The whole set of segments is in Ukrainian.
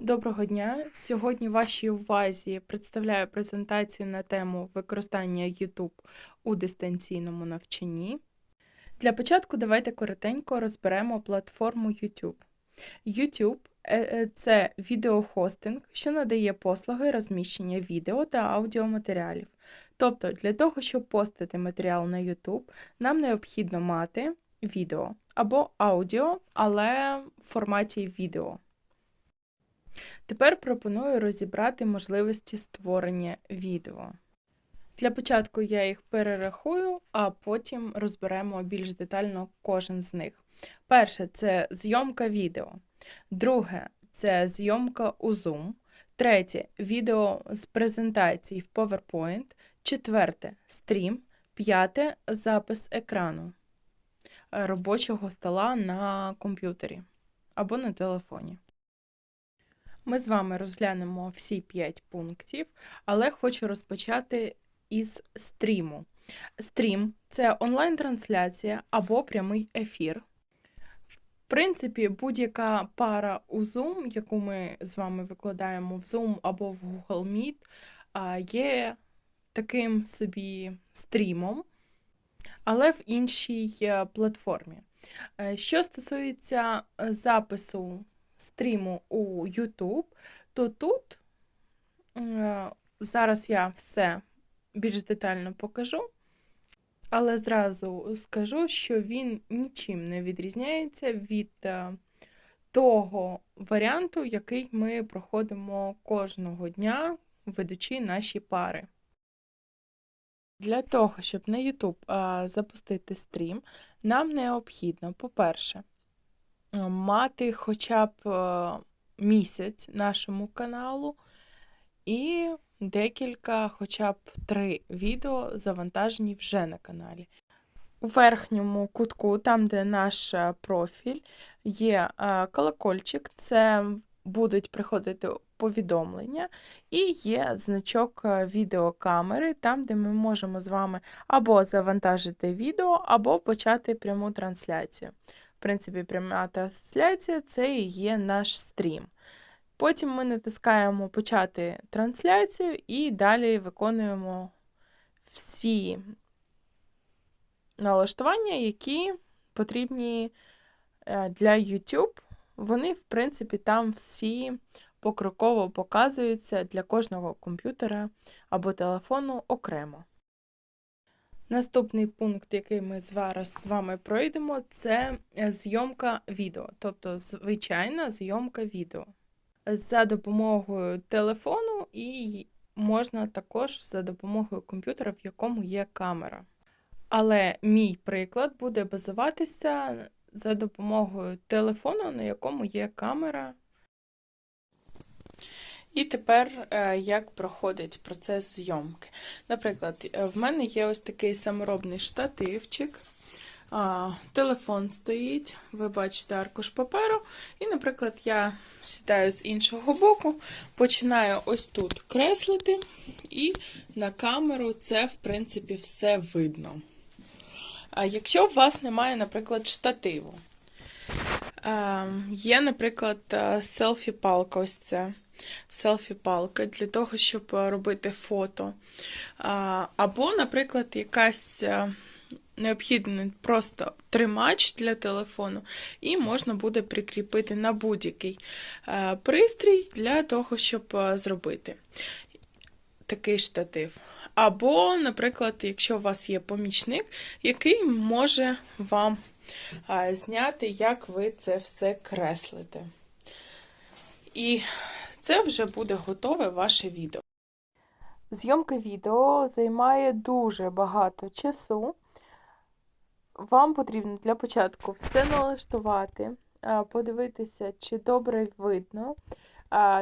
Доброго дня! Сьогодні вашій увазі представляю презентацію на тему використання YouTube у дистанційному навчанні. Для початку давайте коротенько розберемо платформу YouTube. YouTube е, е, це відеохостинг, що надає послуги розміщення відео та аудіоматеріалів. Тобто, для того, щоб постити матеріал на YouTube, нам необхідно мати відео або аудіо, але в форматі відео. Тепер пропоную розібрати можливості створення відео. Для початку я їх перерахую, а потім розберемо більш детально кожен з них. Перше це зйомка відео. Друге це зйомка у Zoom. Третє відео з презентацій в PowerPoint. Четверте стрім. П'яте запис екрану робочого стола на комп'ютері або на телефоні. Ми з вами розглянемо всі 5 пунктів, але хочу розпочати із стріму. Стрім це онлайн-трансляція або прямий ефір. В принципі, будь-яка пара у Zoom, яку ми з вами викладаємо в Zoom або в Google Meet, є таким собі стрімом, але в іншій е, платформі. Е, що стосується е, запису стріму у YouTube, то тут е, зараз я все більш детально покажу, але зразу скажу, що він нічим не відрізняється від е, того варіанту, який ми проходимо кожного дня, ведучи наші пари. Для того, щоб на YouTube а, запустити стрім, нам необхідно, по-перше, Е, мати хоча б е, місяць нашому каналу і декілька, хоча б три відео завантажені вже на каналі. У верхньому кутку, там, де наш е, профіль, є колокольчик, це будуть приходити повідомлення, і є значок відеокамери, там, де ми можемо з вами або завантажити відео, або почати пряму трансляцію. В принципі, пряма трансляція це і є наш стрім. Потім ми натискаємо Почати трансляцію і далі виконуємо всі налаштування, які потрібні е, для YouTube. Вони, в принципі, там всі покроково показуються для кожного комп'ютера або телефону окремо. Наступний пункт, який ми зараз з вами пройдемо, це е, зйомка відео, тобто звичайна зйомка відео. За допомогою телефону і можна також за допомогою комп'ютера, в якому є камера. Але мій приклад буде базуватися за допомогою телефону, на якому є камера і тепер е, як проходить процес зйомки. Наприклад, е, в мене є ось такий саморобний штативчик, телефон стоїть, ви бачите аркуш паперу, і, наприклад, я сідаю з іншого боку, починаю ось тут креслити, і на камеру це, в принципі, все видно. А якщо у вас немає, наприклад, штативу, ем, є, наприклад, е, селфі-палка ось це селфі-палка для того, щоб е, робити фото. Або, наприклад, якась е, необхідний просто тримач для телефону, і можна буде прикріпити на будь-який е, пристрій для того, щоб зробити такий штатив. Або, наприклад, якщо у вас є помічник, який може вам зняти, як ви це все креслите. І це вже буде готове ваше відео. Зйомка відео займає дуже багато часу. Вам потрібно для початку все налаштувати, подивитися, чи добре видно.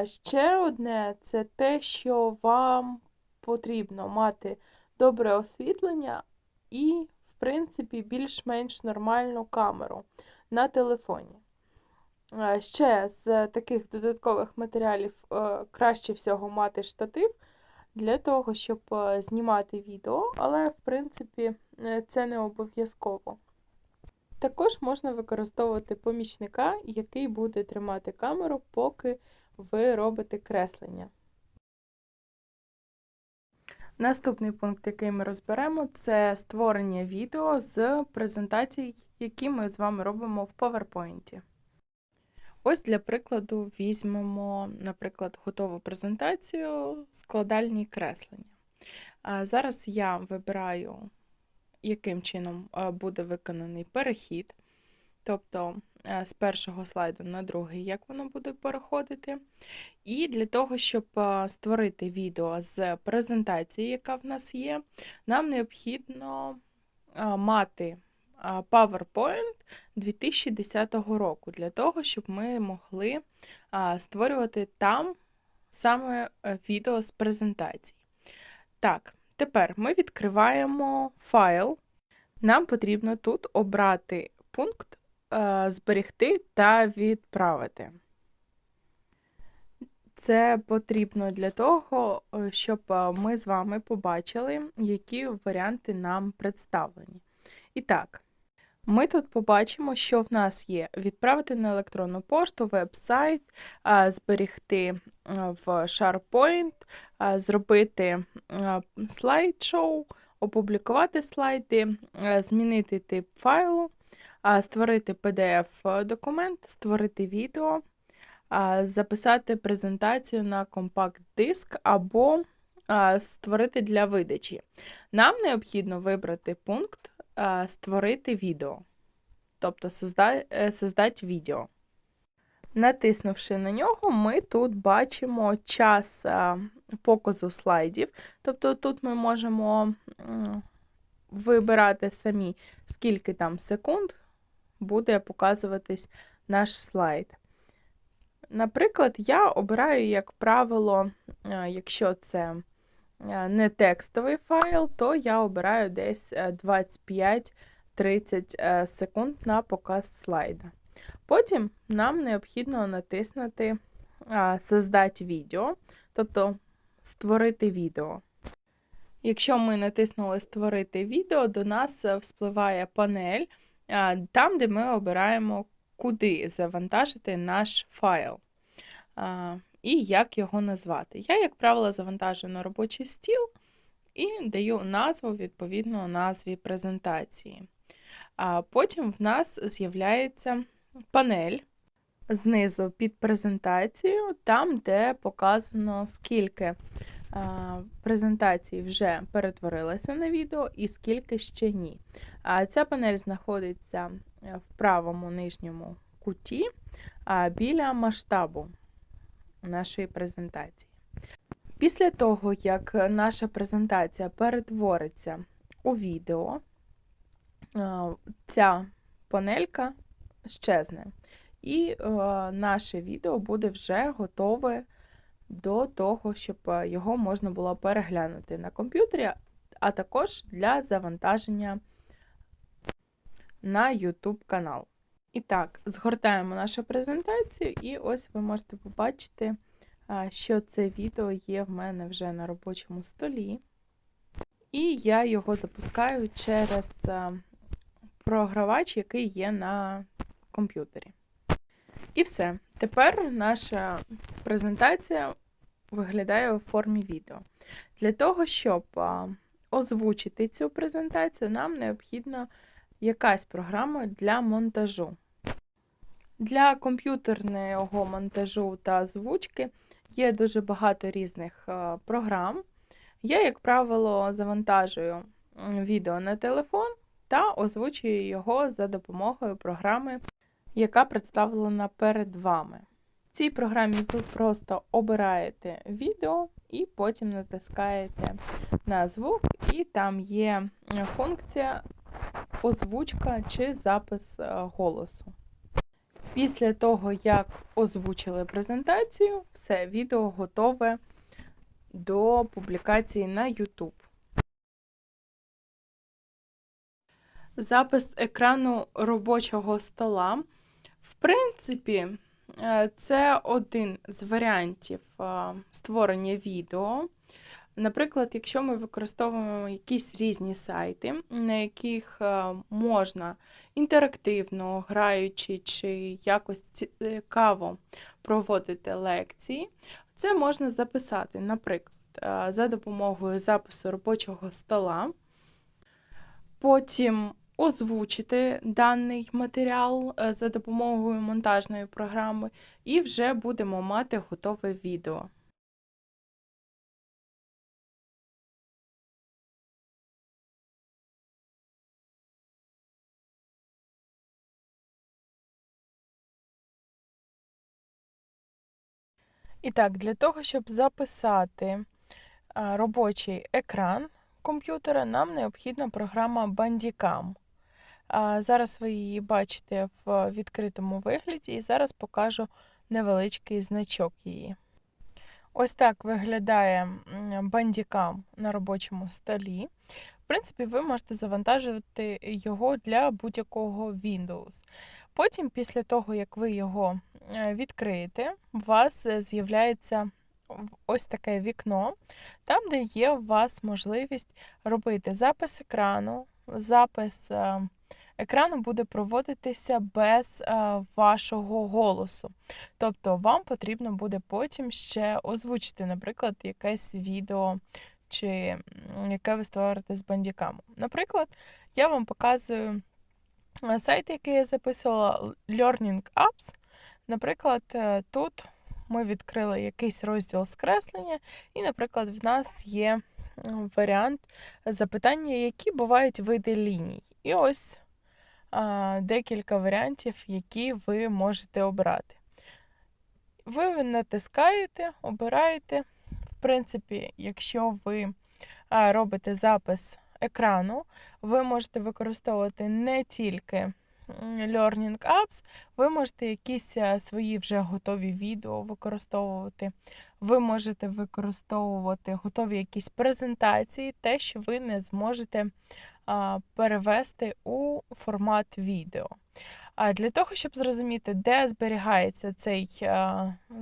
Ще одне це те, що вам потрібно мати добре освітлення і, в принципі, більш-менш нормальну камеру на телефоні. Ще з таких додаткових матеріалів е, краще всього мати штатив для того, щоб е, знімати відео, але, в принципі, е, це не обов'язково. Також можна використовувати помічника, який буде тримати камеру, поки ви робите креслення. Наступний пункт, який ми розберемо, це створення відео з презентацій, які ми з вами робимо в PowerPoint. Ось для прикладу візьмемо, наприклад, готову презентацію, складальні креслення. Зараз я вибираю, яким чином е, буде виконаний перехід, тобто е, з першого слайду на другий, як воно буде переходити. І для того, щоб е, створити відео з презентації, яка в нас є, нам необхідно мати PowerPoint 2010 року, для того, щоб ми могли створювати там саме відео з презентації. Так, тепер ми відкриваємо файл. Нам потрібно тут обрати пункт Зберегти та відправити. Це потрібно для того, щоб ми з вами побачили, які варіанти нам представлені. І так, ми тут побачимо, що в нас є відправити на електронну пошту, веб-сайт, зберігти в SharePoint, зробити слайд-шоу, опублікувати слайди, змінити тип файлу, створити PDF-документ, створити відео, записати презентацію на компакт-диск або створити для видачі. Нам необхідно вибрати пункт створити відео, тобто е, создати відео. Натиснувши на нього, ми тут бачимо час показу слайдів. Тобто тут ми можемо вибирати самі, скільки там секунд буде показуватись наш слайд. Наприклад, я обираю, як правило, якщо це не текстовий файл, то я обираю десь 25-30 е, секунд на показ слайда. Потім нам необхідно натиснути Создати відео, тобто створити відео. Якщо ми натиснули Створити відео, до нас е, вспливає панель, там, де ми обираємо, куди завантажити наш файл і як його назвати. Я, як правило, завантажую на робочий стіл і даю назву відповідно назві презентації. А потім в нас з'являється панель знизу під презентацією, там, де показано, скільки презентацій вже перетворилася на відео і скільки ще ні. А Ця панель знаходиться в правому нижньому куті біля масштабу нашої презентації. Після того, як наша презентація перетвориться у відео, ця панелька щезне, і наше відео буде вже готове до того, щоб його можна було переглянути на комп'ютері, а також для завантаження на YouTube канал. І так, згортаємо нашу презентацію, і ось ви можете побачити, що це відео є в мене вже на робочому столі. І я його запускаю через програвач, який є на комп'ютері. І все. Тепер наша презентація виглядає у формі відео. Для того, щоб озвучити цю презентацію, нам необхідна якась програма для монтажу. Для комп'ютерного монтажу та озвучки є дуже багато різних е, програм. Я, як правило, завантажую відео на телефон та озвучую його за допомогою програми, яка представлена перед вами. В цій програмі ви просто обираєте відео і потім натискаєте на звук, і там є функція озвучка чи запис е, голосу. Після того, як озвучили презентацію, все, відео готове до публікації на YouTube. Запис екрану робочого стола. В принципі, е, це один з варіантів е, створення відео. Наприклад, якщо ми використовуємо якісь різні сайти, на яких е, можна інтерактивно, граючи чи якось цікаво проводити лекції, це можна записати, наприклад, е, за допомогою запису робочого стола, потім озвучити даний матеріал е, за допомогою монтажної програми, і вже будемо мати готове відео. І так, для того, щоб записати робочий екран комп'ютера, нам необхідна програма Bandicam. Зараз ви її бачите в відкритому вигляді, і зараз покажу невеличкий значок її. Ось так виглядає Bandicam на робочому столі. В принципі, ви можете завантажувати його для будь-якого Windows. Потім, після того, як ви його е, відкриєте, у вас е, з'являється ось таке вікно, там, де є у вас можливість робити запис екрану. Запис е, екрану буде проводитися без вашого голосу. Тобто вам потрібно буде потім ще озвучити, наприклад, якесь відео. Чи яке ви створите з бандікамом. Наприклад, я вам показую сайт, який я записувала, Learning Apps. Наприклад, е, тут ми відкрили якийсь розділ скреслення, і, наприклад, в нас є варіант запитання, які бувають види ліній. І ось а, декілька варіантів, які ви можете обрати. Ви натискаєте, обираєте. В принципі, якщо ви робите запис екрану ви можете використовувати не тільки Learning Apps, ви можете якісь е, свої вже готові відео використовувати. Ви можете використовувати готові якісь презентації, те, що ви не зможете перевести у формат відео. А для того, щоб зрозуміти, де зберігається цей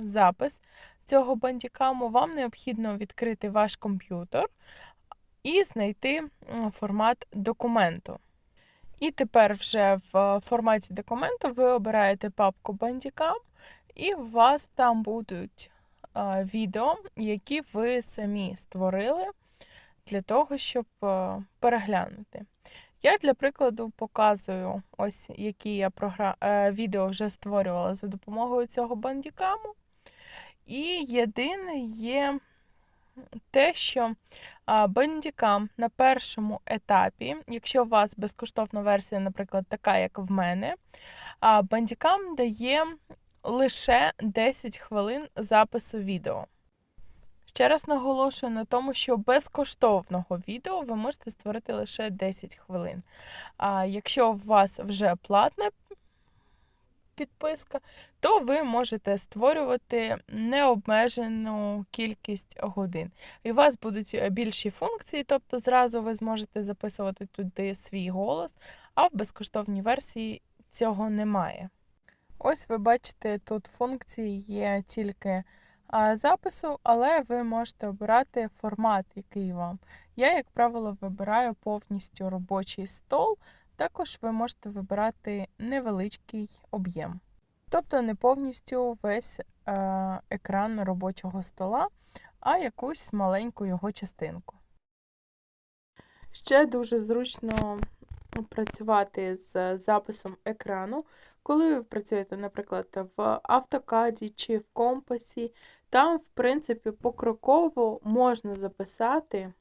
запис цього бандікаму, вам необхідно відкрити ваш комп'ютер, і знайти формат документу. І тепер вже в форматі документу ви обираєте папку Bandicam, і у вас там будуть відео, які ви самі створили для того, щоб переглянути. Я для прикладу показую, ось які я програ... Е, відео вже створювала за допомогою цього бандікаму. І єдине є те, що Bandicam на першому етапі, якщо у вас безкоштовна версія, наприклад, така, як в мене, Bandicam дає лише 10 хвилин запису відео. Ще раз наголошую на тому, що безкоштовного відео ви можете створити лише 10 хвилин. А якщо у вас вже платне підписка, то ви можете створювати необмежену кількість годин. І у вас будуть е, більші функції, тобто зразу ви зможете записувати туди свій голос, а в безкоштовній версії цього немає. Ось ви бачите, тут функції є тільки запису, але ви можете обирати формат, який вам. Я, як правило, вибираю повністю робочий стол, також ви можете вибирати невеличкий об'єм. Тобто не повністю весь е, екран робочого стола, а якусь маленьку його частинку. Ще дуже зручно працювати з записом екрану, коли ви працюєте, наприклад, в автокаді чи в компасі, там, в принципі, покроково можна записати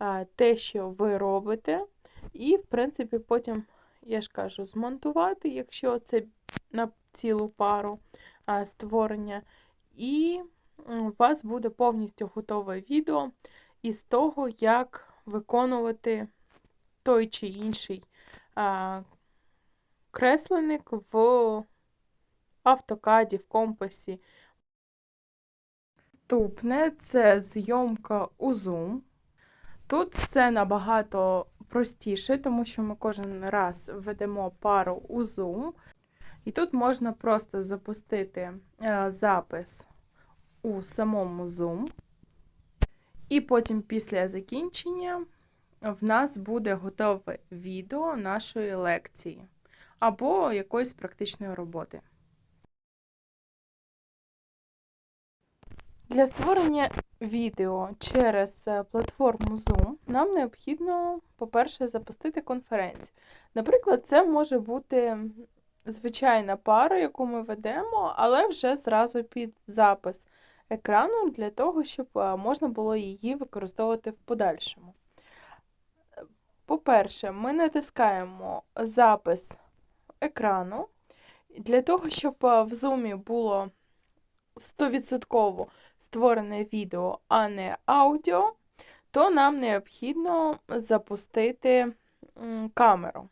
е, те, що ви робите, і, в принципі, потім, я ж кажу, змонтувати, якщо це на цілу пару створення. І у вас буде повністю готове відео із того, як виконувати той чи інший кресленик в автокаді, в компасі. Наступне це зйомка у Zoom. Тут все набагато простіше, тому що ми кожен раз введемо пару у Zoom. І тут можна просто запустити е, запис у самому Zoom. І потім після закінчення в нас буде готове відео нашої лекції або якоїсь практичної роботи. Для створення відео через е, платформу Zoom нам необхідно, по-перше, запустити конференцію. Наприклад, це може бути звичайна пара, яку ми ведемо, але вже зразу під запис екрану для того, щоб е, можна було її використовувати в подальшому. По-перше, ми натискаємо запис екрану. Для того, щоб е, в Zoom було 100% створене відео, а не аудіо, то нам необхідно запустити камеру.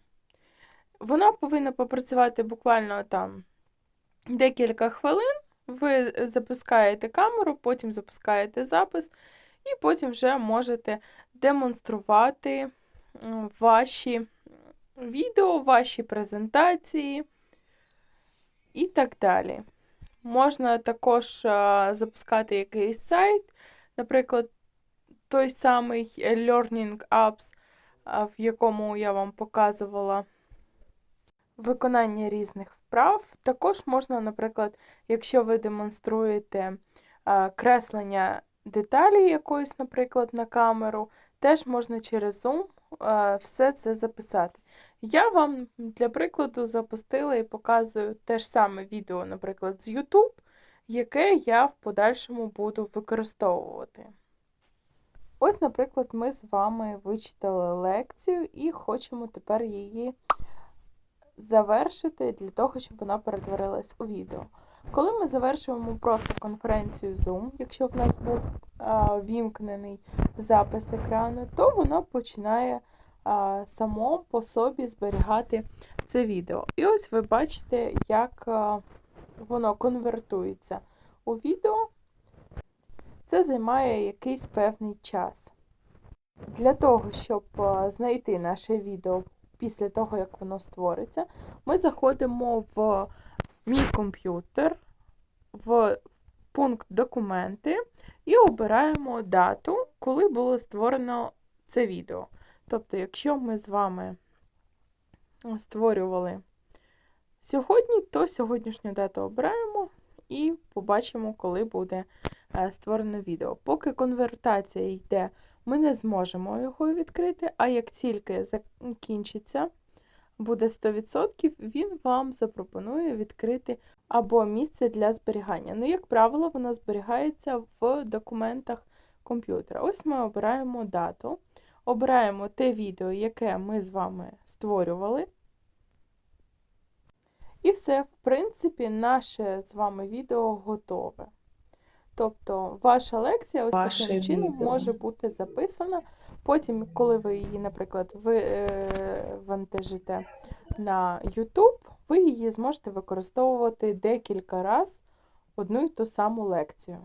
Вона повинна попрацювати буквально там декілька хвилин. Ви запускаєте камеру, потім запускаєте запис, і потім вже можете демонструвати ваші відео, ваші презентації і так далі. Можна також запускати якийсь сайт, наприклад, той самий Learning Apps, в якому я вам показувала виконання різних вправ. Також можна, наприклад, якщо ви демонструєте креслення деталі якоїсь, наприклад, на камеру, теж можна через Zoom все це записати. Я вам для прикладу запустила і показую те ж саме відео, наприклад, з YouTube, яке я в подальшому буду використовувати. Ось, наприклад, ми з вами вичитали лекцію і хочемо тепер її завершити для того, щоб вона перетворилась у відео. Коли ми завершуємо просто конференцію Zoom, якщо в нас був а, вімкнений запис екрану, то воно починає а, само по собі зберігати це відео. І ось ви бачите, як воно конвертується у відео. Це займає якийсь певний час. Для того, щоб знайти наше відео після того, як воно створиться, ми заходимо в мій комп'ютер, в пункт Документи і обираємо дату, коли було створено це відео. Тобто, якщо ми з вами створювали сьогодні, то сьогоднішню дату обираємо і побачимо, коли буде е, створено відео. Поки конвертація йде, ми не зможемо його відкрити, а як тільки закінчиться, буде 100%, він вам запропонує відкрити або місце для зберігання. Ну, як правило, воно зберігається в документах комп'ютера. Ось ми обираємо дату, обираємо те відео, яке ми з вами створювали. І все, в принципі, наше з вами відео готове. Тобто, ваша лекція ось Ваше таким чином відео. може бути записана. Потім, коли ви її, наприклад, ви, е, вантажите на YouTube, ви її зможете використовувати декілька разів одну й ту саму лекцію.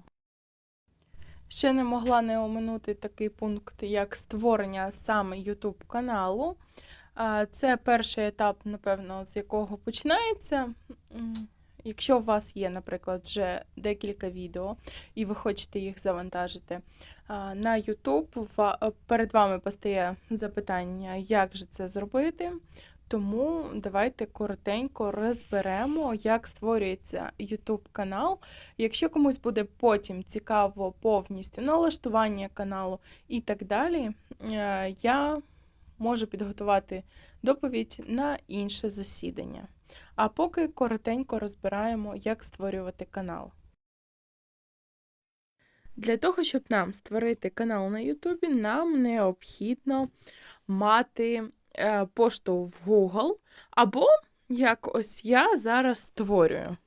Ще не могла не оминути такий пункт, як створення саме YouTube каналу. Це перший етап, напевно, з якого починається. Якщо у вас є, наприклад, вже декілька відео, і ви хочете їх завантажити на YouTube, перед вами постає запитання, як же це зробити. Тому давайте коротенько розберемо, як створюється YouTube канал. Якщо комусь буде потім цікаво повністю налаштування каналу і так далі, е, я можу підготувати доповідь на інше засідання. А поки коротенько розбираємо, як створювати канал. Для того, щоб нам створити канал на YouTube, нам необхідно мати пошту в Google, або, як ось я зараз створюю.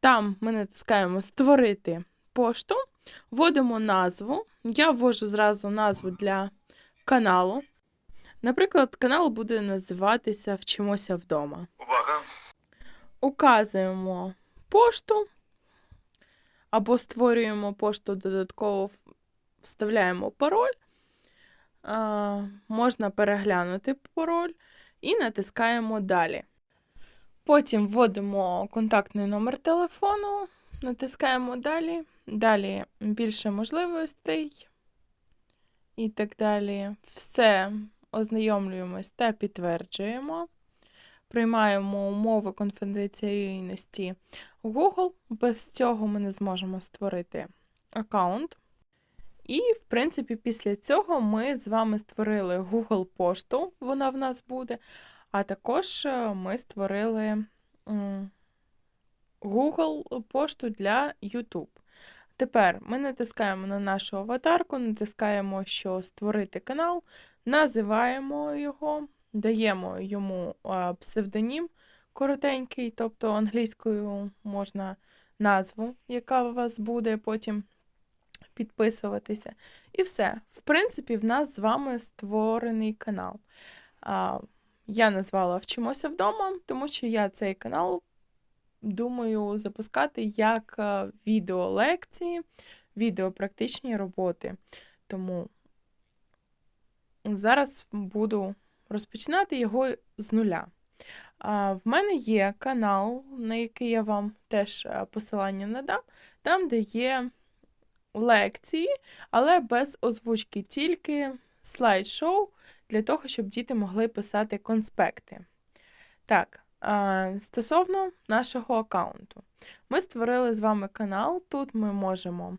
Там ми натискаємо Створити пошту, вводимо назву. Я ввожу зразу назву для каналу. Наприклад, канал буде називатися Вчимося вдома. Увага! Указуємо пошту або створюємо пошту додатково, вставляємо пароль. Можна переглянути пароль і натискаємо Далі. Потім вводимо контактний номер телефону, натискаємо Далі. Далі більше можливостей і так далі. Все ознайомлюємось та підтверджуємо. Приймаємо умови конфіденціальності Google. Без цього ми не зможемо створити аккаунт. І, в принципі, після цього ми з вами створили Google пошту, вона в нас буде, а також е, ми створили Google пошту для YouTube. Тепер ми натискаємо на нашу аватарку, натискаємо, що створити канал, називаємо його, даємо йому псевдонім коротенький, тобто англійською можна назву, яка у вас буде потім підписуватися. І все. В принципі, в нас з вами створений канал. Я назвала Вчимося вдома, тому що я цей канал думаю запускати як е, відеолекції, відеопрактичні роботи. Тому зараз буду розпочинати його з нуля. В мене є канал, на який я вам теж е, посилання надам, там, де є лекції, але без озвучки, тільки слайд-шоу для того, щоб діти могли писати конспекти. Так, Стосовно нашого аккаунту, ми створили з вами канал. Тут ми можемо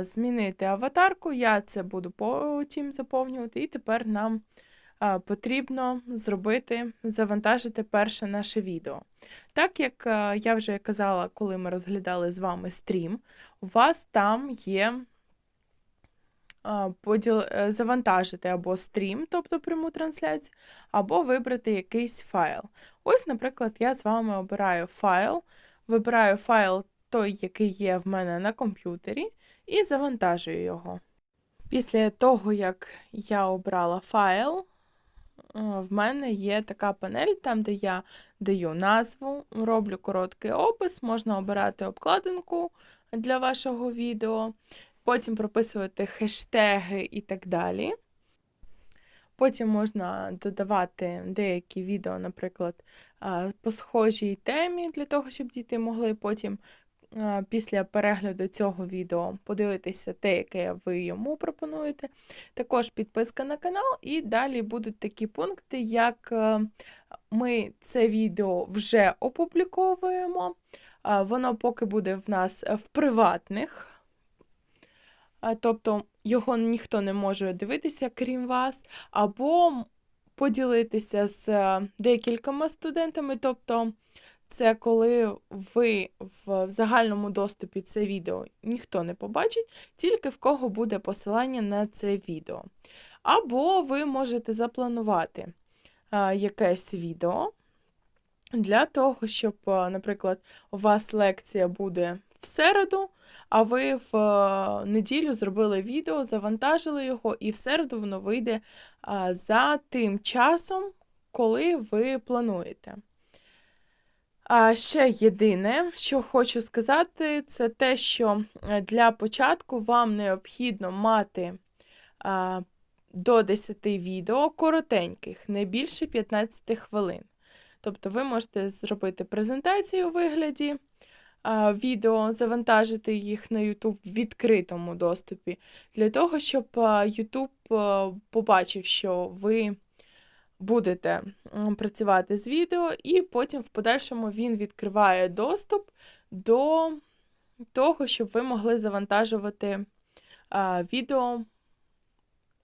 змінити аватарку, я це буду потім заповнювати, і тепер нам потрібно зробити, завантажити перше наше відео. Так як я вже казала, коли ми розглядали з вами стрім, у вас там є поділ... Е, завантажити або стрім, тобто пряму трансляцію, або вибрати якийсь файл. Ось, наприклад, я з вами обираю файл, вибираю файл той, який є в мене на комп'ютері, і завантажую його. Після того, як я обрала файл, е, в мене є така панель, там, де я даю назву, роблю короткий опис, можна обирати обкладинку для вашого відео потім прописувати хештеги і так далі. Потім можна додавати деякі відео, наприклад, по схожій темі, для того, щоб діти могли потім після перегляду цього відео подивитися те, яке ви йому пропонуєте. Також підписка на канал, і далі будуть такі пункти, як ми це відео вже опубліковуємо. Воно поки буде в нас в приватних тобто його ніхто не може дивитися, крім вас, або поділитися з е, декількома студентами. тобто це коли ви в загальному доступі це відео ніхто не побачить, тільки в кого буде посилання на це відео. Або ви можете запланувати якесь відео для того, щоб, наприклад, у вас лекція буде в середу, а ви в неділю зробили відео, завантажили його, і в середу воно вийде за тим часом, коли ви плануєте. А ще єдине, що хочу сказати, це те, що е, для початку вам необхідно мати до 10 відео коротеньких, не більше 15 хвилин. Тобто ви можете зробити презентацію у вигляді відео, завантажити їх на YouTube в відкритому доступі, для того, щоб YouTube побачив, що ви будете працювати з відео, і потім в подальшому він відкриває доступ до того, щоб ви могли завантажувати відео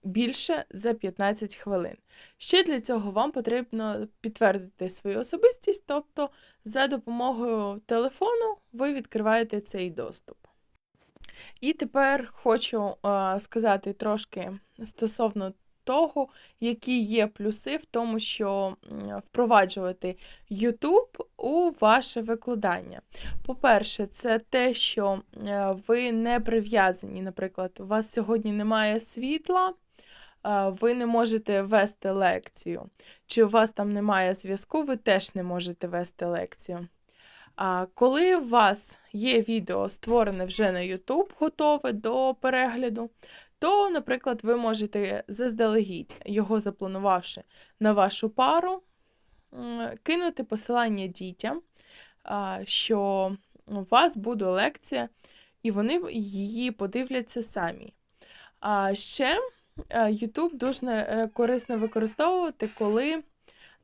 більше за 15 хвилин. Ще для цього вам потрібно підтвердити свою особистість, тобто за допомогою телефону ви відкриваєте цей доступ. І тепер хочу сказати трошки стосовно того, які є плюси в тому, що впроваджувати YouTube у ваше викладання. По-перше, це те, що е, ви не прив'язані, наприклад, у вас сьогодні немає світла ви не можете вести лекцію. Чи у вас там немає зв'язку, ви теж не можете вести лекцію. А коли у вас є відео створене вже на YouTube, готове до перегляду, то, наприклад, ви можете заздалегідь, його запланувавши на вашу пару, кинути посилання дітям, що у вас буде лекція і вони її подивляться самі. А ще е, YouTube дуже е, корисно використовувати, коли,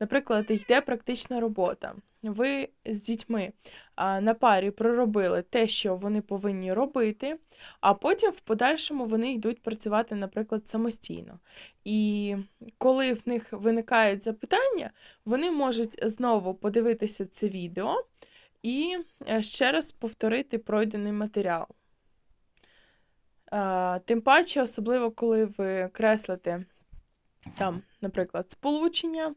наприклад, йде практична робота. Ви з дітьми на парі проробили те, що вони повинні робити, а потім в подальшому вони йдуть працювати, наприклад, самостійно. І коли в них виникають запитання, вони можуть знову подивитися це відео і е, ще раз повторити пройдений матеріал. Тим паче, особливо, коли ви креслите там, наприклад, сполучення.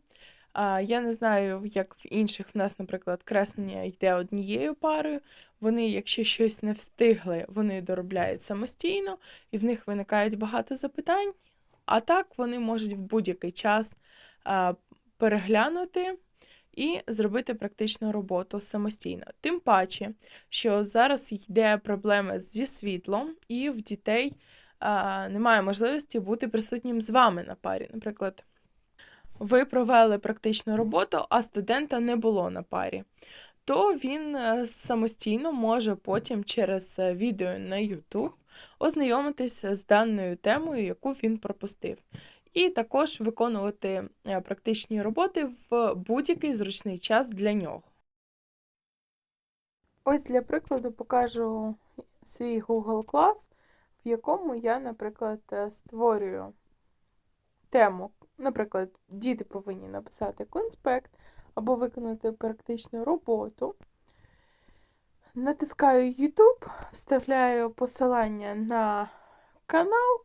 Я не знаю, як в інших в нас, наприклад, креслення йде однією парою. Вони, якщо щось не встигли, вони доробляють самостійно, і в них виникають багато запитань. А так вони можуть в будь-який час переглянути і зробити практичну роботу самостійно. Тим паче, що зараз йде проблема зі світлом, і в дітей немає можливості бути присутнім з вами на парі. Наприклад, ви провели практичну роботу, а студента не було на парі. То він е, самостійно може потім через е, відео на YouTube ознайомитися з даною темою, яку він пропустив і також виконувати е, практичні роботи в будь-який зручний час для нього. Ось для прикладу покажу свій Google клас, в якому я, наприклад, створюю тему. Наприклад, діти повинні написати конспект або виконати практичну роботу. Натискаю YouTube, вставляю посилання на канал,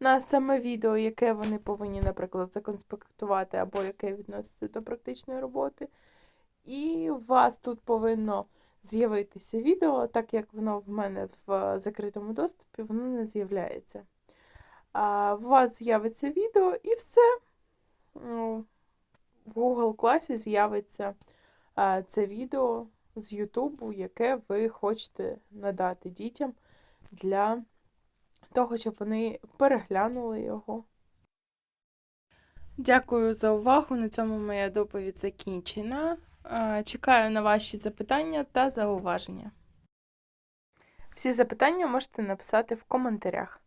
на саме відео, яке вони повинні, наприклад, законспектувати, або яке відноситься до практичної роботи. І у вас тут повинно з'явитися відео, так як воно в мене в закритому доступі, воно не з'являється. У вас з'явиться відео і все. Ну, в Google класі з'явиться це відео з Ютубу, яке ви хочете надати дітям для того, щоб вони переглянули його. Дякую за увагу. На цьому моя доповідь закінчена. Чекаю на ваші запитання та зауваження. Всі запитання можете написати в коментарях.